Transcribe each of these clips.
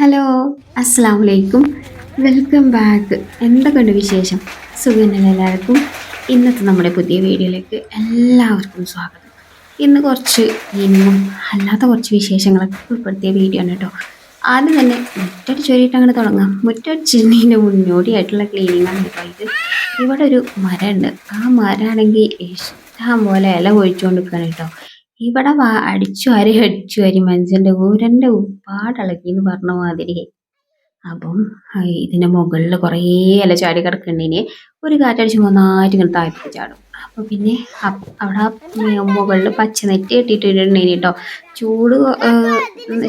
Hello അസ്സാം വലൈക്കും welcome back എന്തൊക്കെയുണ്ട് വിശേഷം? സുഖനല്ല എല്ലാവർക്കും ഇന്നത്തെ നമ്മുടെ പുതിയ വീഡിയോയിലേക്ക് എല്ലാവർക്കും സ്വാഗതം. ഇന്ന് കുറച്ച് ഇന്നും അല്ലാത്ത കുറച്ച് വിശേഷങ്ങളൊക്കെ ഉൾപ്പെടുത്തിയ വീഡിയോ ആണ് കേട്ടോ. ആദ്യം തന്നെ മുറ്റടിച്ച് വരിയിട്ട് അങ്ങനെ തുടങ്ങാം. മുറ്റടിച്ചതിന്റെ മുന്നോടിയായിട്ടുള്ള ക്ലീനിങ് ആണ് കേട്ടോ ഇത്. ഇവിടെ ഒരു മരമുണ്ട്. ആ മരമാണെങ്കിൽ ഇഷ്ടം പോലെ ഇല ഒഴിച്ചുകൊണ്ട് നിൽക്കുകയാണ് കേട്ടോ. ഇവിടെ വാ അടിച്ചു വാരി അടിച്ചു വാരി മനുഷ്യന്റെ ഊരന്റെ ഉപ്പാടിളക്കി എന്ന് പറഞ്ഞ മാതിരി. അപ്പം ഇതിന്റെ മുകളിൽ കുറേ ഇല ചാടി കിടക്കുന്നതിന് ഒരു കാറ്റടിച്ച് മൂന്നാറ്റിങ്ങനെ താഴത്തേക്ക് ചാടും. പിന്നെ അവിടെ മുകളിൽ പച്ച നെറ്റ് കെട്ടിയിട്ടുണ്ടെങ്കിൽ കേട്ടോ ചൂട്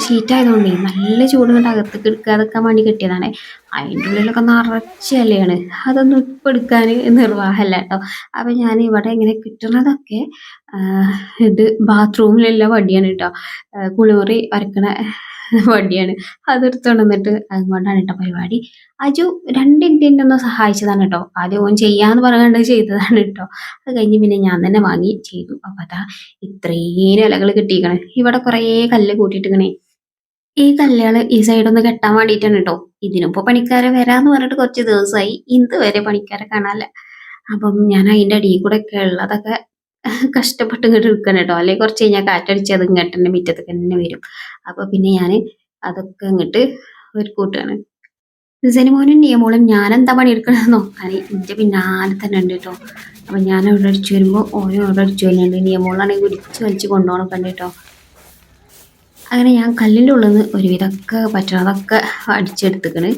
ഷീറ്റായതുകൊണ്ടേ നല്ല ചൂട് കൊണ്ട് അകത്തേക്ക് എടുക്കാതെക്കാൻ വേണ്ടി കെട്ടിയതാണ്. അതിന്റെ ഉള്ളിലൊക്കെ നിറച്ച ഇലയാണ്. അതൊന്നും ഇപ്പം എടുക്കാൻ നിർവാഹമല്ല കേട്ടോ അപ്പം ഞാൻ ഇവിടെ ഇങ്ങനെ കിട്ടുന്നതൊക്കെ ഇത് ബാത്റൂമിലുള്ള വടിയാണ് കേട്ടോ കുളിമുറി വരക്കണ വടിയാണ് അതെടുത്തോണ്ട് വന്നിട്ട് അതുകൊണ്ടാണ് കേട്ടോ പരിപാടി. അജു രണ്ട് ഇന്ത്യന്റെ ഒന്ന് സഹായിച്ചതാണ് കേട്ടോ. ആദ്യം ഓൻ ചെയ്യാന്ന് പറയാണ്ട് ചെയ്തതാണ് കേട്ടോ. അത് കഴിഞ്ഞ് പിന്നെ ഞാൻ തന്നെ വാങ്ങി ചെയ്തു. അപ്പൊ അതാ ഇത്രയും ഇലകൾ കിട്ടിയിരിക്കണേ. ഇവിടെ കുറേ കല്ല് കൂട്ടിയിട്ടിങ്ങനെ. ഈ കല്ലുകൾ ഈ സൈഡൊന്ന് കെട്ടാൻ വേണ്ടിയിട്ടാണ് കേട്ടോ. ഇതിനിപ്പോ പണിക്കാരെ വരാന്ന് പറഞ്ഞിട്ട് കുറച്ച് ദിവസമായി ഇന്ന് വരെ പണിക്കാരെ കാണാനില്ല. അപ്പം ഞാൻ അതിന്റെ അടിയിൽ കൂടെ ഒക്കെ ഉള്ളതൊക്കെ കഷ്ടപ്പെട്ട് ഇങ്ങോട്ട് എടുക്കണം കേട്ടോ. അല്ലെങ്കിൽ കുറച്ച് കഴിഞ്ഞാൽ കാറ്റടിച്ച് അത് ഇങ്ങോട്ടെ മുറ്റത്തേക്ക് തന്നെ വരും. അപ്പൊ പിന്നെ ഞാൻ അതൊക്കെ ഇങ്ങോട്ട് ഒരു കൂട്ടാണ് സെനിമോനും നിയമോളും ഞാനെന്താ പണിയെടുക്കണമെന്ന് നോക്കാൻ എന്റെ പിന്നാലെ തന്നെ ഉണ്ട് കേട്ടോ അപ്പൊ ഞാൻ അവിടെ അടിച്ചു വരുമ്പോൾ ഓരോ അവിടെ അടിച്ചു വരുന്നുണ്ട്. നിയമോളാണെങ്കിൽ ഒരിച്ച് വലിച്ച് കൊണ്ടുപോകണം കണ്ടു അങ്ങനെ ഞാൻ കല്ലിന്റെ ഉള്ളിൽ നിന്ന് ഒരുവിധമൊക്കെ പറ്റണതൊക്കെ അടിച്ചെടുത്തുക്കണ്.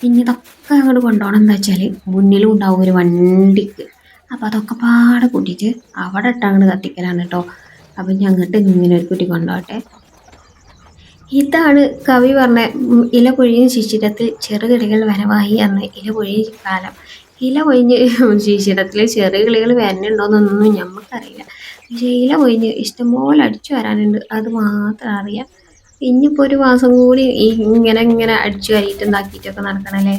പിന്നെ ഇതൊക്കെ അങ്ങോട്ട് കൊണ്ടുപോകണം എന്താ വെച്ചാൽ മുന്നിലും ഉണ്ടാവും ഒരു വണ്ടിക്ക്. അപ്പോൾ അതൊക്കെ പാടെ കൂട്ടിയിട്ട് അവിടെ ഇട്ടങ്ങോട്ട് കത്തിക്കലാണ് കേട്ടോ അപ്പം ഞങ്ങട്ട് ഇങ്ങനെ ഒരു കുട്ടി കൊണ്ടുപോകട്ടെ ഇതാണ് കവി പറഞ്ഞ ഇല പൊഴിയും ശിശിരത്തിൽ ചെറുകിളികൾ വരവായി എന്ന് ഇല പൊഴിയും കാലം. ഇല പൊഴിഞ്ഞ് ശിശിരത്തിൽ ചെറുകിളികൾ വരണുണ്ടോയെന്നൊന്നും ഞമ്മക്കറിയില്ല. പക്ഷേ ഇല പൊഴിഞ്ഞ് ഇഷ്ടംപോലെ അടിച്ചു വരാനുണ്ട്. അത് മാത്രം അറിയാം. ഇനിയിപ്പോൾ ഒരു മാസം കൂടി ഇങ്ങനെ ഇങ്ങനെ അടിച്ചു വരിയിട്ടും നടക്കണല്ലേ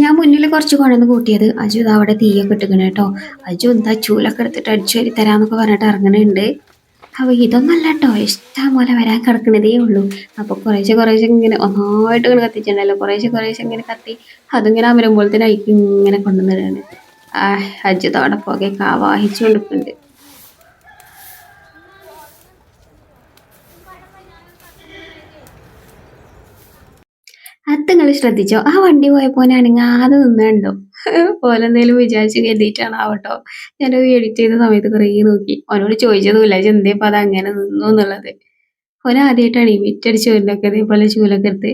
ഞാൻ മുന്നിൽ കുറച്ച് കൊണ്ടുവന്ന് കൂട്ടിയത്. അജു ഇത് അവിടെ തീയൊക്കെ ഇട്ടിക്കണേ കേട്ടോ. അജു എന്താ ചൂലൊക്കെ എടുത്തിട്ട് അടിച്ചു വരി തരാന്നൊക്കെ പറഞ്ഞിട്ട് ഇറങ്ങണുണ്ട്. അപ്പോൾ ഇതൊന്നല്ല കേട്ടോ. ഇഷ്ടം പോലെ വരാൻ കിടക്കണതേ ഉള്ളൂ. അപ്പോൾ കുറേശ്ശെ കുറേശ്ശെ ഇങ്ങനെ ഒന്നായിട്ട് ഇങ്ങനെ കത്തിച്ചിട്ടുണ്ടല്ലോ. കുറേശ്ശെ കുറേശ്ശെ ഇങ്ങനെ കത്തി അതിങ്ങനെ തന്നെ ഇങ്ങനെ കൊണ്ടുവന്നിടുകയാണ് ആ അജു ഇതാ അവിടെ പുകയൊക്കെ ആവാഹിച്ചു കൊടുക്കുന്നുണ്ട് അത് നിങ്ങൾ ശ്രദ്ധിച്ചോ? ആ വണ്ടി പോയപ്പോനാണെങ്കിൽ ആദ്യം നിന്നുണ്ടോ പോലെ എന്തെങ്കിലും വിചാരിച്ച് കരുതിയിട്ടാണ് ആവട്ടോ ഞാനത് എഡിറ്റ് ചെയ്ത സമയത്ത് കുറേ നോക്കി. അവനോട് ചോദിച്ചതുമില്ല. എന്തേ ഇപ്പം അത് അങ്ങനെ നിന്നു എന്നുള്ളത്? ഓന ആദ്യമായിട്ടാണ് ഈ മിറ്റടിച്ച് വരുന്നൊക്കെ ഇതേപോലെ ചൂലൊക്കെ എടുത്ത്.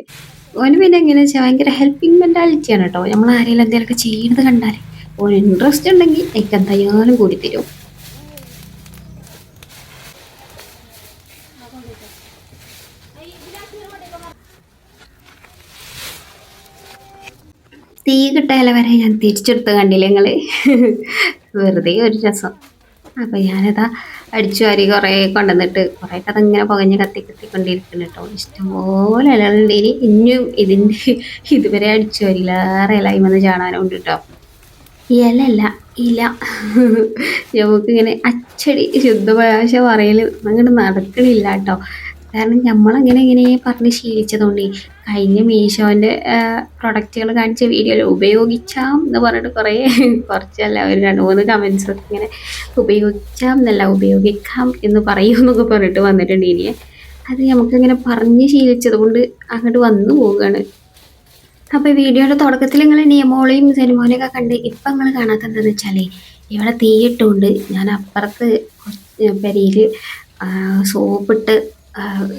ഓന് പിന്നെ എങ്ങനെയാ വെച്ചാൽ ഭയങ്കര ഹെൽപ്പിംഗ് മെന്റാലിറ്റിയാണ് കേട്ടോ. നമ്മൾ ആരെങ്കിലും എന്തെങ്കിലുമൊക്കെ ചെയ്യുന്നത് കണ്ടാൽ ഓന് ഇൻട്രസ്റ്റ് ഉണ്ടെങ്കിൽ എനിക്ക് എന്തായാലും കൂടി തരും തീ കിട്ടാല വരെ ഞാൻ തിരിച്ചെടുത്ത് കണ്ടില്ല നിങ്ങൾ? വെറുതെ ഒരു രസം. അപ്പൊ ഞാനതാ അടിച്ചു വാരി കുറേ കൊണ്ടുവന്നിട്ട് കുറേ ഇങ്ങനെ പുകഞ്ഞ് കത്തി കത്തിക്കൊണ്ടിരിക്കുന്നു കേട്ടോ. ഇഷ്ടംപോലെ ഇലകളുണ്ട് ഇനി ഇനിയും ഇതിന്റെ ഇതുവരെ അടിച്ചു വാരിയിലേറെ ഇലയും വന്ന് ചാടാനുണ്ട് കേട്ടോ. ഇലല്ല ഇല. നമുക്കിങ്ങനെ അച്ചടി ശുദ്ധഭാഷ പറയൽ അങ്ങോട്ട് നടക്കണില്ല കേട്ടോ. കാരണം നമ്മളങ്ങനെ ഇങ്ങനെ പറഞ്ഞ് ശീലിച്ചതുകൊണ്ട് കഴിഞ്ഞ മീഷോന്റെ പ്രൊഡക്റ്റുകൾ കാണിച്ച വീഡിയോയിൽ ഉപയോഗിച്ചാം എന്ന് പറഞ്ഞിട്ട് കുറേ കുറച്ചല്ല ഒരു രണ്ട് മൂന്ന് കമൻസ് ഒക്കെ ഇങ്ങനെ ഉപയോഗിക്കാം എന്നല്ല ഉപയോഗിക്കാം എന്ന് പറയുമെന്നൊക്കെ പറഞ്ഞിട്ട് വന്നിട്ടുണ്ട് ഇനിയെ അത് നമുക്കിങ്ങനെ പറഞ്ഞ് ശീലിച്ചത് കൊണ്ട് അങ്ങോട്ട് വന്നു പോവുകയാണ്. അപ്പോൾ വീഡിയോയുടെ തുടക്കത്തിൽ നിങ്ങൾ നിയമോളെയും സിനിമോനെയൊക്കെ കണ്ട് ഇപ്പം നിങ്ങൾ കാണാത്ത എന്താണെന്ന് വെച്ചാൽ ഇവിടെ തീയിട്ടുണ്ട് ഞാൻ അപ്പുറത്ത് പെരയിൽ സോപ്പിട്ട്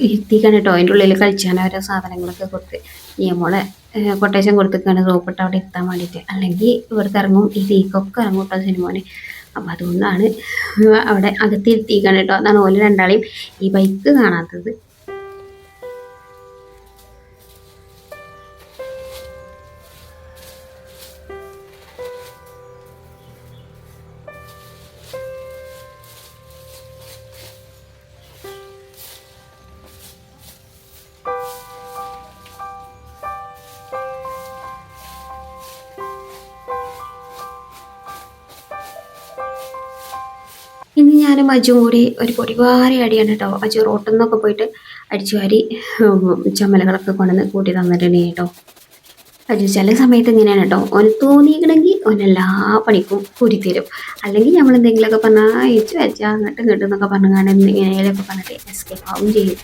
ഇരുത്തിക്കാണ് കേട്ടോ. അതിന്റെ ഉള്ളിൽ കളിച്ചാൻ ഓരോ സാധനങ്ങളൊക്കെ കൊടുത്ത്. നിയമോളെ കൊട്ടേഷൻ കൊടുത്തിക്കാണ് റോപ്പിട്ട് അവിടെ എത്താൻ വേണ്ടിയിട്ട്. അല്ലെങ്കിൽ ഇവിടുത്തെ ഇറങ്ങും ഈ തീക്കൊക്കെ ഇറങ്ങും കേട്ടോ സിനിമോനെ അപ്പോൾ അതുകൊണ്ടാണ് അവിടെ അകത്തിരുത്തിക്കാണ് കേട്ടോ. അതാണ് ഓൽ രണ്ടാളെയും ഈ ബൈക്ക് കാണാത്തത്. ഞാനും അജും കൂടി ഒരു പൊടിവാരി അടിയാണ് കേട്ടോ. അജു റോട്ടിൽ നിന്നൊക്കെ പോയിട്ട് അടിച്ചു വാരി ചമ്മലകളൊക്കെ കൊണ്ടുവന്ന് കൂട്ടി തന്നിട്ടുണ്ട് കേട്ടോ. അജു ചില സമയത്ത് ഇങ്ങനെയാണ് കേട്ടോ. ഓന് തോന്നിയിക്കണമെങ്കിൽ ഓൻ എല്ലാ പണിക്കും കൂടി തരും അല്ലെങ്കിൽ നമ്മൾ എന്തെങ്കിലുമൊക്കെ പറഞ്ഞാൽ അയച്ചു വെച്ചാൽ എന്നിട്ട് ഇങ്ങോട്ടും എന്നൊക്കെ പറഞ്ഞു കാണാൻ ഇങ്ങനെയൊക്കെ പറഞ്ഞിട്ട് എസ്കേപ്പ് ആവും ചെയ്യും.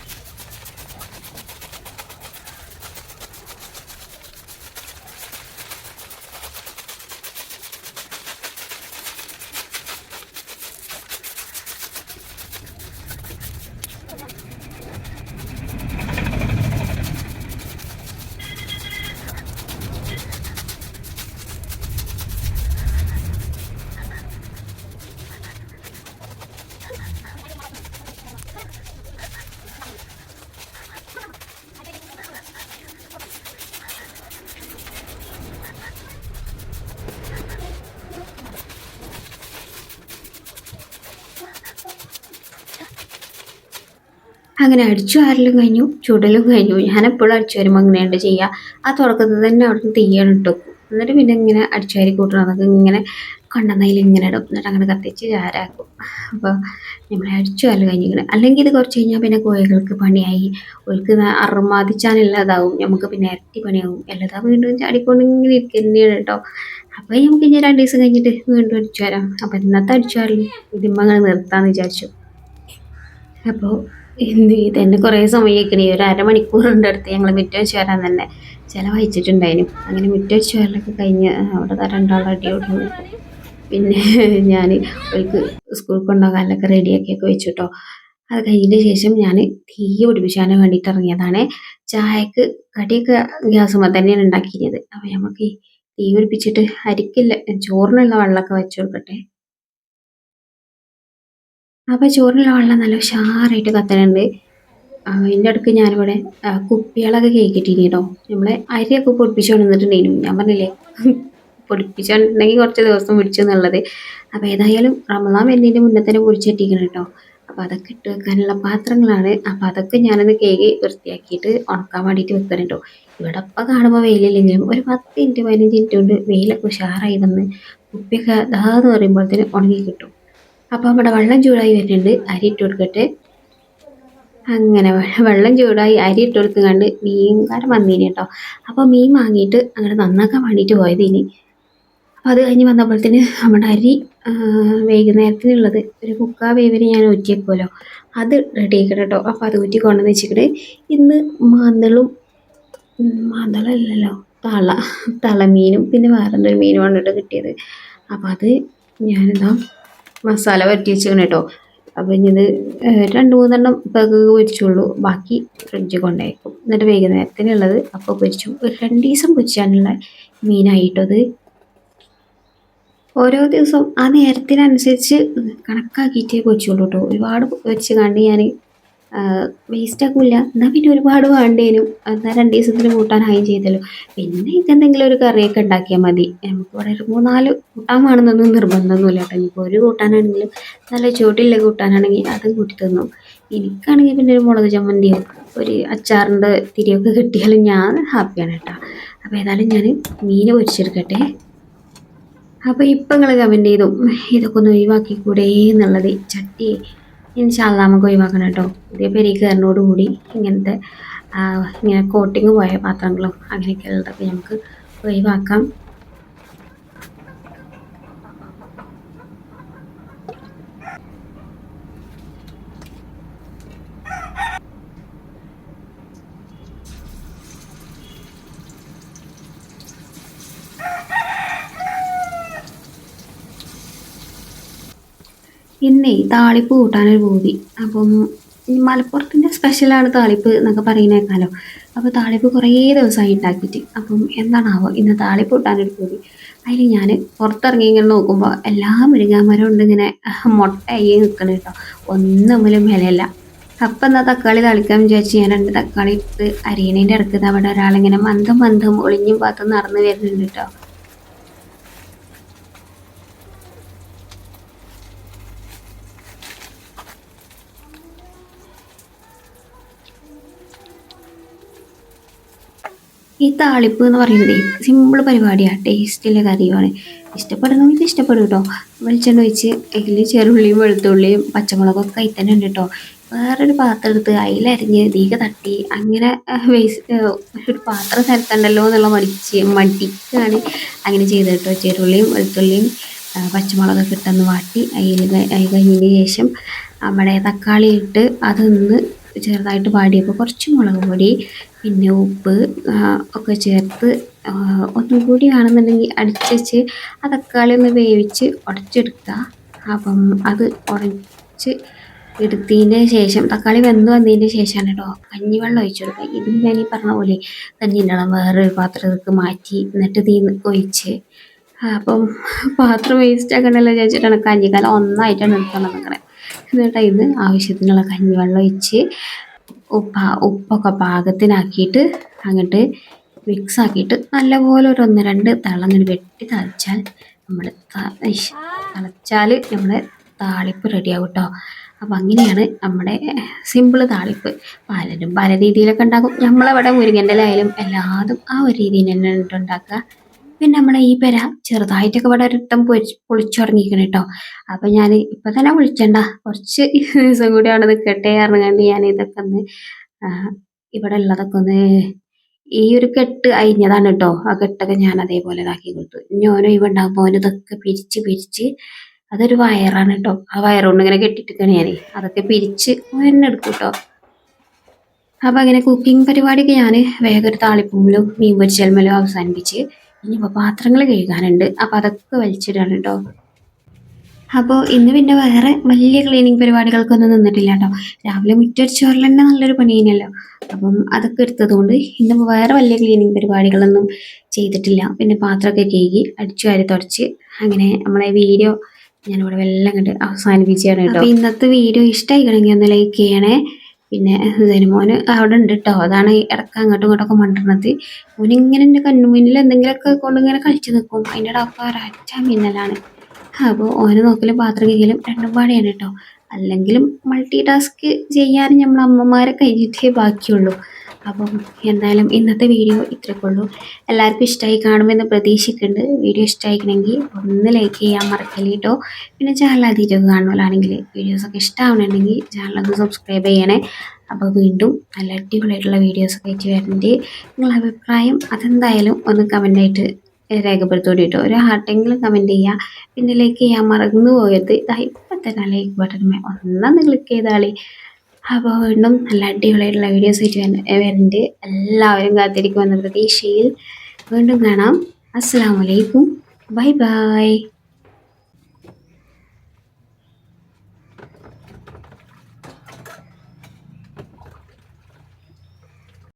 അങ്ങനെ അടിച്ചു ആരലും കഴിഞ്ഞു ചുടലും കഴിഞ്ഞു. ഞാൻ എപ്പോഴും അടിച്ചു വരുമ്പോൾ അങ്ങനെയുണ്ട് ചെയ്യുക ആ തുടക്കത്തിൽ തന്നെ അവിടെ തീയാണ് ഇട്ടു വെക്കും. എന്നിട്ട് പിന്നെ ഇങ്ങനെ അടിച്ചു വാരി കൂട്ടണതൊക്കെ ഇങ്ങനെ കണ്ടെന്നതിൽ ഇങ്ങനെ ഇടും. എന്നിട്ട് അങ്ങനെ കത്തിച്ച് ചാരാക്കും. അപ്പോൾ നമ്മൾ അടിച്ചു വാരൽ കഴിഞ്ഞിങ്ങനെ അല്ലെങ്കിൽ ഇത് കുറച്ച് കഴിഞ്ഞാൽ പിന്നെ കോഴികൾക്ക് പണിയായി. ഓൾക്ക് അറുമാതിച്ചാനുള്ളതാവും നമുക്ക് പിന്നെ ഇരട്ടി പണിയാവും. എല്ലാതാ വീണ്ടും ചാടിക്കൊണ്ട് ഇങ്ങനെ ഇരിക്കുന്നതാണ് കേട്ടോ. അപ്പോൾ നമുക്ക് ഇനി രണ്ട് ദിവസം കഴിഞ്ഞിട്ട് വീണ്ടും അടിച്ചു വരാം. അപ്പോൾ ഇന്നത്തെ അടിച്ചു വാരൽ ഇതിമ്മ അങ്ങനെ നിർത്താമെന്ന് വിചാരിച്ചു. അപ്പോൾ എന്ത് ഇതന്നെ കുറേ സമയമൊക്കെ ഒരു അരമണിക്കൂറിന്റെ അടുത്ത് ഞങ്ങൾ മുറ്റം വെച്ച് വരാൻ തന്നെ ചിലവഴിച്ചിട്ടുണ്ടായിരുന്നു അങ്ങനെ മുറ്റം വെച്ച് വരലൊക്കെ കഴിഞ്ഞ് അവിടെ രണ്ടാളും അടി കൊടുക്കുന്നു പിന്നെ ഞാൻ അവൾക്ക് സ്കൂളിൽ കൊണ്ടുപോകാനൊക്കെ റെഡിയാക്കിയൊക്കെ വെച്ചു കേട്ടോ അത് കഴിഞ്ഞതിന് ശേഷം ഞാൻ തീ പിടിപ്പിച്ചാൻ വേണ്ടിയിട്ട് ഇറങ്ങിയതാണ്. ചായക്ക് കടിയൊക്കെ ഗ്യാസുമ്പോൾ തന്നെയാണ് ഉണ്ടാക്കിയത് അപ്പോൾ നമുക്ക് തീ പിടിപ്പിച്ചിട്ട് അരിക്കില്ല ചോറിനുള്ള വെള്ളമൊക്കെ വെച്ചു കൊടുക്കട്ടെ. അപ്പോൾ ചോറിനുള്ള വെള്ളം നല്ല ഉഷാറായിട്ട് കത്തലുണ്ട്. അതിന്റെ അടുക്ക് ഞാനിവിടെ കുപ്പികളൊക്കെ കേക്കിട്ടിനി കേട്ടോ നമ്മളെ അരിയൊക്കെ പൊടിപ്പിച്ച് കൊണ്ടുവന്നിട്ടുണ്ടായിരുന്നു ഞാൻ പറഞ്ഞില്ലേ പൊടിപ്പിച്ചിട്ടുണ്ടെങ്കിൽ കുറച്ച് ദിവസം പിടിച്ചു എന്നുള്ളത്. അപ്പോൾ ഏതായാലും റമദാൻ വരുന്നതിന്റെ മുന്നേ തന്നെ പൊടിച്ചിട്ടിരിക്കണം കേട്ടോ അപ്പോൾ അതൊക്കെ ഇട്ട് വെക്കാനുള്ള പാത്രങ്ങളാണ്. അപ്പോൾ അതൊക്കെ ഞാനൊന്ന് കേക്ക് വൃത്തിയാക്കിയിട്ട് ഉണക്കാൻ വേണ്ടിയിട്ട് വെക്കണം കേട്ടോ ഇവിടെ ഇപ്പം കാണുമ്പോൾ വെയിലില്ലെങ്കിലും ഒരു പത്ത് മിനിറ്റ് പതിനഞ്ച് മിനിറ്റ് കൊണ്ട് വെയിലൊക്കെ ഉഷാറായി വന്ന് കുപ്പിയൊക്കെ അതാന്ന് പറയുമ്പോഴത്തേന് ഉണങ്ങി കിട്ടും. അപ്പോൾ നമ്മുടെ വെള്ളം ചൂടായി വരുന്നുണ്ട് അരി ഇട്ട് കൊടുക്കട്ടെ. അങ്ങനെ വെള്ളം ചൂടായി അരി ഇട്ട് കൊടുത്തുകൊണ്ട് മീൻകാരൻ വന്നീനി കേട്ടോ. അപ്പോൾ മീൻ വാങ്ങിയിട്ട് അങ്ങനെ നന്നാക്കാൻ വേണ്ടിയിട്ട് പോയത് ഇനി അപ്പോൾ അത് കഴിഞ്ഞ് വന്നപ്പോഴത്തേന് നമ്മുടെ അരി വൈകുന്നേരത്തിനുള്ളത് ഒരു മുക്കാ വേവിന് ഞാൻ ഊറ്റിയേക്കുമല്ലോ അത് റെഡി ആക്കണം കേട്ടോ. അപ്പോൾ അത് ഊറ്റി കൊണ്ടുവന്ന് വെച്ചിട്ട് ഇന്ന് മാന്തളും മാന്തളല്ലല്ലോ തള തളമീനും പിന്നെ വേറെ ഒരു മീനുമാണ് കേട്ടോ കിട്ടിയത്. അപ്പോൾ അത് ഞാനിതാ മസാല വരട്ടി വെച്ചിരിക്കണം കേട്ടോ അപ്പം ഇനി ഇത് ഏഹ്, രണ്ട് മൂന്നെണ്ണം പകുക പൊരിച്ചുള്ളൂ ബാക്കി ഫ്രിഡ്ജ് കൊണ്ടേക്കും. എന്നിട്ട് വൈകുന്നേരത്തിനുള്ളത് അപ്പോൾ പൊരിച്ചു. ഒരു രണ്ട് ദിവസം പൊരിച്ചാനുള്ള മീനായിട്ടത് ഓരോ ദിവസം ആ നേരത്തിനനുസരിച്ച് കണക്കാക്കിയിട്ടേ പൊരിച്ചുള്ളൂ കേട്ടോ ഒരുപാട് പൊരിച്ച് കണ്ട് ഞാൻ വേസ്റ്റ് ആക്കൂല. എന്നാൽ പിന്നെ ഒരുപാട് വേണ്ടേനും എന്നാൽ രണ്ട് ദിവസത്തിന് കൂട്ടാനായും ചെയ്തല്ലോ. പിന്നെ ഇതെന്തെങ്കിലും ഒരു കറിയൊക്കെ ഉണ്ടാക്കിയാൽ മതി. നമുക്ക് ഇവിടെ ഒരു മൂന്നാൽ കൂട്ടാൻ വേണമെന്നൊന്നും നിർബന്ധമൊന്നുമില്ല കേട്ടോ. ഇനിയിപ്പോൾ ഒരു കൂട്ടാനാണെങ്കിലും നല്ല ചുവട്ടില്ല കൂട്ടാനാണെങ്കിൽ അതും കൂട്ടി തന്നു. എനിക്കാണെങ്കിൽ പിന്നെ ഒരു മുളക് ചമ്മന്തിയോ ഒരു അച്ചാറിന്റെ തിരിയൊക്കെ കിട്ടിയാലും ഞാൻ ഹാപ്പിയാണ് കേട്ടോ. അപ്പോൾ ഏതായാലും ഞാൻ മീൻ പൊരിച്ചെടുക്കട്ടെ. അപ്പോൾ ഇപ്പം നിങ്ങൾ കമന്റ് ചെയ്തു. ഇതൊക്കെ ഒന്ന് ഒഴിവാക്കി കൂടെ എന്നുള്ളത്. ചട്ടി ഇൻഷാല്ല നമുക്ക് ഒഴിവാക്കണം കേട്ടോ. പുതിയ കയറിനോടുകൂടി ഇങ്ങനത്തെ ഇങ്ങനെ കോട്ടിങ് പോയ പാത്രങ്ങളും അങ്ങനെയൊക്കെ ഉള്ളതൊക്കെ നമുക്ക് ഒഴിവാക്കാം. ഇന്നേ താളിപ്പ് കൂട്ടാനൊരു പൂതി. അപ്പം മലപ്പുറത്തിന്റെ സ്പെഷ്യലാണ് താളിപ്പ് എന്നൊക്കെ പറയുന്നേക്കാലോ. അപ്പോൾ താളിപ്പ് കുറേ ദിവസമായി ഉണ്ടാക്കിയിട്ട്. അപ്പം എന്താണാവോ ഇന്ന് താളിപ്പ് കൂട്ടാനൊരു പൂതി. അതിൽ ഞാൻ പുറത്തിറങ്ങി ഇങ്ങനെ നോക്കുമ്പോൾ എല്ലാ മുരിങ്ങാമരം ഉണ്ട് ഇങ്ങനെ മുട്ടയായി നിൽക്കണം കേട്ടോ. ഒന്നും മുതലും വിലയില്ല. അപ്പം എന്നാൽ തക്കാളി തളിക്കാൻ വിചാരിച്ച് ഞാൻ രണ്ട് തക്കാളി ഇട്ട് അരിയണേന്റെ ഇടയ്ക്ക് അവിടെ ഒരാളിങ്ങനെ മന്ദം മന്ദം ഒളിഞ്ഞും പാത്തും നടന്നു വരുന്നുണ്ട് കേട്ടോ. ഈ താളിപ്പ് എന്ന് പറയുന്നത് സിമ്പിൾ പരിപാടിയാണ് ടേസ്റ്റുള്ള കറിയുമാണ് ഇഷ്ടപ്പെടുന്നവർക്ക് ഇഷ്ടപ്പെടും കേട്ടോ വെളിച്ചെണ്ണ ഒഴിച്ച് അതിൽ ചെറുള്ളിയും വെളുത്തുള്ളിയും പച്ചമുളകൊക്കെ അതിൽ തന്നെ ഉണ്ട് കേട്ടോ വേറൊരു പാത്രം എടുത്ത് അതിലരിഞ്ഞ് തീക തട്ടി അങ്ങനെ വേസ്റ്റ് ഒരു പാത്രം തരത്തണ്ടല്ലോ എന്നുള്ള മടിച്ച് മടിക്കാണ് അങ്ങനെ ചെയ്തത് കേട്ടോ ചെറുള്ളിയും വെളുത്തുള്ളിയും പച്ചമുളകൊക്കെ ഇട്ടൊന്ന് വാട്ടി അതിൽ കഴിഞ്ഞതിന് ശേഷം നമ്മുടെ തക്കാളി ഇട്ട് അതൊന്ന് ചെറുതായിട്ട് വാടിയപ്പോൾ കുറച്ച് മുളക് പൊടി പിന്നെ ഉപ്പ് ഒക്കെ ചേർത്ത് ഒന്നും കൂടി വേണമെന്നുണ്ടെങ്കിൽ അടിച്ചുവെച്ച് ആ തക്കാളി ഒന്ന് വേവിച്ച് ഉടച്ചെടുക്കുക. അപ്പം അത് ഉടച്ച് എടുത്തതിന് ശേഷം തക്കാളി വെന്ത് വന്നതിന് ശേഷമാണ് കേട്ടോ കഞ്ഞിവെള്ളം ഒഴിച്ചു കൊടുക്കുക. ഇത് ഞാൻ ഈ പറഞ്ഞ പോലെ കഞ്ഞിവെള്ളം വേറൊരു പാത്രത്തിലേക്ക് മാറ്റി എന്നിട്ട് തീ ഒഴിച്ച്. അപ്പം പാത്രം വേസ്റ്റ് ആക്കണ്ടല്ലോ വിചാരിച്ചിട്ടാണ് കഞ്ഞിക്കാലം ഒന്നായിട്ടാണ് എടുത്തോണ്ട് നിൽക്കണത് എന്നിട്ട് ഇത് ആവശ്യത്തിനുള്ള കഞ്ഞിവെള്ളം ഒഴിച്ച് ഉപ്പ ഉപ്പൊക്കെ പാകത്തിനാക്കിയിട്ട് അങ്ങോട്ട് മിക്സ് ആക്കിയിട്ട് നല്ലപോലെ ഒരു ഒന്ന് രണ്ട് തിളങ്ങനെ വെട്ടി തളിച്ചാൽ നമ്മൾ തിളച്ചാൽ നമ്മുടെ താളിപ്പ് റെഡിയാവും കേട്ടോ അപ്പം അങ്ങനെയാണ് നമ്മുടെ സിമ്പിൾ താളിപ്പ്. പലരും പല രീതിയിലൊക്കെ ഉണ്ടാക്കും. നമ്മളവിടെ മുരുകന്റെ എല്ലാതും ആ ഒരു രീതിയിൽ തന്നെ ഉണ്ടാക്കുക. പിന്നെ നമ്മളെ ഈ പെര ചെറുതായിട്ടൊക്കെ ഇവിടെ ഒരിട്ടം പൊരി പൊളിച്ചു തുടങ്ങിയിരിക്കണം കേട്ടോ. അപ്പം ഞാൻ ഇപ്പം തന്നെ വിളിച്ചണ്ട കുറച്ച് ദിവസം കൂടി അവിടെ നിൽക്കട്ടെ അറിഞ്ഞുകൊണ്ട് ഞാൻ ഇതൊക്കെ ഒന്ന് ഇവിടെ ഉള്ളതൊക്കെ ഒന്ന് ഈ ഒരു കെട്ട് അയിഞ്ഞതാണ് കേട്ടോ. ആ കെട്ടൊക്കെ ഞാൻ അതേപോലെ ഇതാക്കി കൊടുത്തു. ഞാനും ഇവ ഉണ്ടാകുമ്പോൾ ഇതൊക്കെ പിരിച്ച് പിരിച്ച് അതൊരു വയറാണ് കേട്ടോ. ആ വയറുകൊണ്ട് ഇങ്ങനെ കെട്ടിട്ടിരിക്കണ ഞാൻ അതൊക്കെ പിരിച്ച് തന്നെ എടുക്കും കേട്ടോ. അപ്പം അങ്ങനെ കുക്കിംഗ് പരിപാടിയൊക്കെ ഞാൻ വേഗം ഒരു താളിപ്പൂമിലും മീൻ പൊരിച്ചൽമലും അവസാനിപ്പിച്ച് ഇനിയിപ്പോൾ പാത്രങ്ങൾ കഴുകാനുണ്ട്. അപ്പോൾ അതൊക്കെ വലിച്ചിടാണ് കേട്ടോ അപ്പോൾ ഇന്ന് പിന്നെ വേറെ വലിയ ക്ലീനിങ് പരിപാടികൾക്കൊന്നും നിന്നിട്ടില്ല കേട്ടോ രാവിലെ മുറ്റടിച്ചോറിൽ തന്നെ നല്ലൊരു പണി തന്നെയല്ലോ അപ്പം അതൊക്കെ എടുത്തതുകൊണ്ട് ഇന്ന് വേറെ വലിയ ക്ലീനിങ് പരിപാടികളൊന്നും ചെയ്തിട്ടില്ല. പിന്നെ പാത്രമൊക്കെ കഴുകി അടിച്ചു വാരി തുടച്ച് അങ്ങനെ നമ്മളെ വീഡിയോ ഞാനിവിടെ വെള്ളം കണ്ട് അവസാനിപ്പിച്ചാണ് കേട്ടോ. ഇന്നത്തെ വീഡിയോ ഇഷ്ടമായിക്കണമെങ്കിൽ ഒന്ന് ലൈക്ക് ചെയ്യണേ. പിന്നെ മോന് അവിടെ ഉണ്ട് കേട്ടോ അതാണ് ഇടയ്ക്ക് അങ്ങോട്ടും ഇങ്ങോട്ടൊക്കെ മണ്ടണത്. മോനിങ്ങനെ എന്റെ കണ്ണുമുന്നിൽ എന്തെങ്കിലുമൊക്കെ കൊണ്ട് ഇങ്ങനെ കളിച്ച് നിൽക്കും അതിന്റെ ഇടയ്ക്ക് ഒരച്ച മിന്നലാണ്. അപ്പോൾ ഓന് നോക്കലും പാത്രം കഴിക്കലും രണ്ടും പാടെയാണ് കേട്ടോ അല്ലെങ്കിലും മൾട്ടി ടാസ്ക് ചെയ്യാൻ നമ്മൾ അമ്മമാരെ കഴിഞ്ഞിട്ടേ ബാക്കിയുള്ളൂ. അപ്പം എന്തായാലും ഇന്നത്തെ വീഡിയോ ഇത്രയൊക്കെ എല്ലാവർക്കും ഇഷ്ടമായി കാണുമെന്ന് പ്രതീക്ഷിക്കുന്നുണ്ട്. വീഡിയോ ഇഷ്ടമായിക്കണമെങ്കിൽ ഒന്ന് ലൈക്ക് ചെയ്യാൻ മറക്കല്ലേ കേട്ടോ. പിന്നെ ചാനൽ ആദ്യമായിട്ടൊക്കെ കാണുമല്ലാണെങ്കിൽ വീഡിയോസൊക്കെ ഇഷ്ടമാവണമെങ്കിൽ ചാനലൊന്ന് സബ്സ്ക്രൈബ് ചെയ്യണേ. അപ്പോൾ വീണ്ടും നല്ല അടിപൊളിയായിട്ടുള്ള വീഡിയോസൊക്കെ അയച്ചു വരുന്നുണ്ട്. നിങ്ങളുടെ അഭിപ്രായം അതെന്തായാലും ഒന്ന് കമന്റായിട്ട് രേഖപ്പെടുത്തോടി കേട്ടോ. ഒരു ഹാർട്ടെങ്കിലും കമന്റ് ചെയ്യുക പിന്നെ ലൈക്ക് ചെയ്യാൻ മറന്നു പോയത് ഇതാ ഇപ്പം തന്നെ ലൈക്ക് ബട്ടൺ ഒന്നൊന്ന് ക്ലിക്ക് ചെയ്താളി. അപ്പോൾ വീണ്ടും നല്ല അടിപൊളിയായിട്ടുള്ള വീഡിയോസ് ആയിട്ട് വരുന്നുണ്ട്. എല്ലാവരും കാത്തിരിക്കുമെന്ന പ്രതീക്ഷയിൽ വീണ്ടും കാണാം. അസ്സാം വലൈക്കും ബൈ ബൈ.